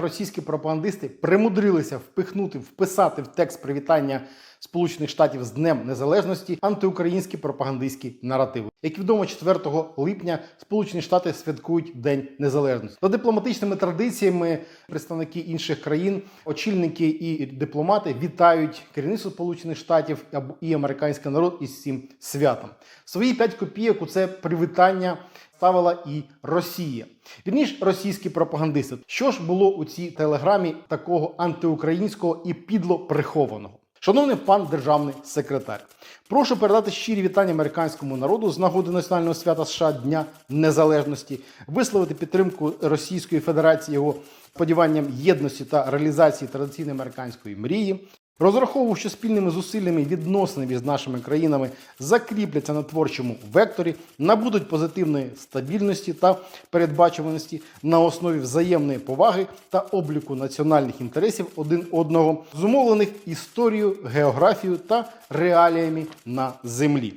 Російські пропагандисти примудрилися впихнути, вписати в текст привітання Сполучених Штатів з Днем Незалежності антиукраїнські пропагандистські наративи. Як відомо, 4 липня Сполучені Штати святкують День Незалежності. За дипломатичними традиціями представники інших країн, очільники і дипломати вітають керівництво Сполучених Штатів і американський народ із цим святом. Свої 5 копійок у це привітання ставила і Росія. Вірніш, російські пропагандисти. Що ж було у цій телеграмі такого антиукраїнського і підло прихованого? Шановний пан державний секретар, прошу передати щирі вітання американському народу з нагоди національного свята США Дня Незалежності, висловити підтримку Російської Федерації його сподіванням єдності та реалізації традиційної американської мрії. Розраховував, що спільними зусиллями відносини між нашими країнами закріпляться на творчому векторі, набудуть позитивної стабільності та передбачуваності на основі взаємної поваги та обліку національних інтересів один одного, зумовлених історією, географією та реаліями на землі.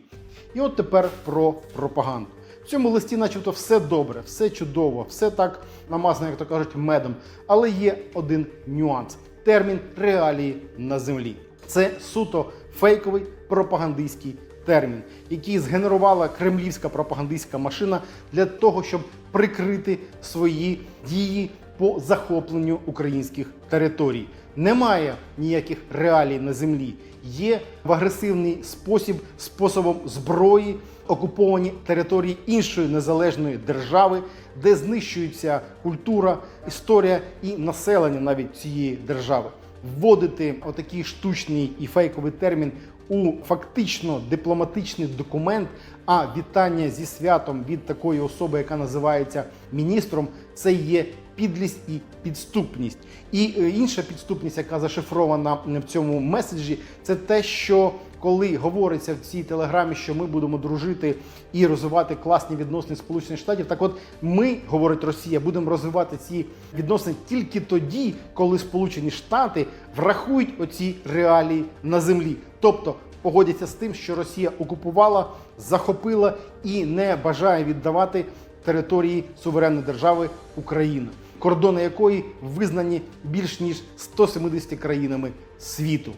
І от тепер про пропаганду. В цьому листі, начебто, все добре, все чудово, все так намазано, як то кажуть, медом. Але є один нюанс: термін реалії на землі. Це суто фейковий пропагандистський термін, який згенерувала кремлівська пропагандистська машина для того, щоб прикрити свої дії по захопленню українських територій. Немає ніяких реалій на землі. Є в агресивний спосіб, способом зброї окуповані території іншої незалежної держави, де знищується культура, історія і населення навіть цієї держави. Вводити отакий штучний і фейковий термін у фактично дипломатичний документ, а вітання зі святом від такої особи, яка називається міністром, це є підлість і підступність. І е, інша підступність, яка зашифрована в цьому меседжі, це те, що коли говориться в цій телеграмі, що ми будемо дружити і розвивати класні відносини Сполучених Штатів, так от ми, говорить Росія, будемо розвивати ці відносини тільки тоді, коли Сполучені Штати врахують оці реалії на землі, тобто погодяться з тим, що Росія окупувала, захопила і не бажає віддавати території суверенної держави Україна, кордони якої визнані більш ніж 170 країнами світу.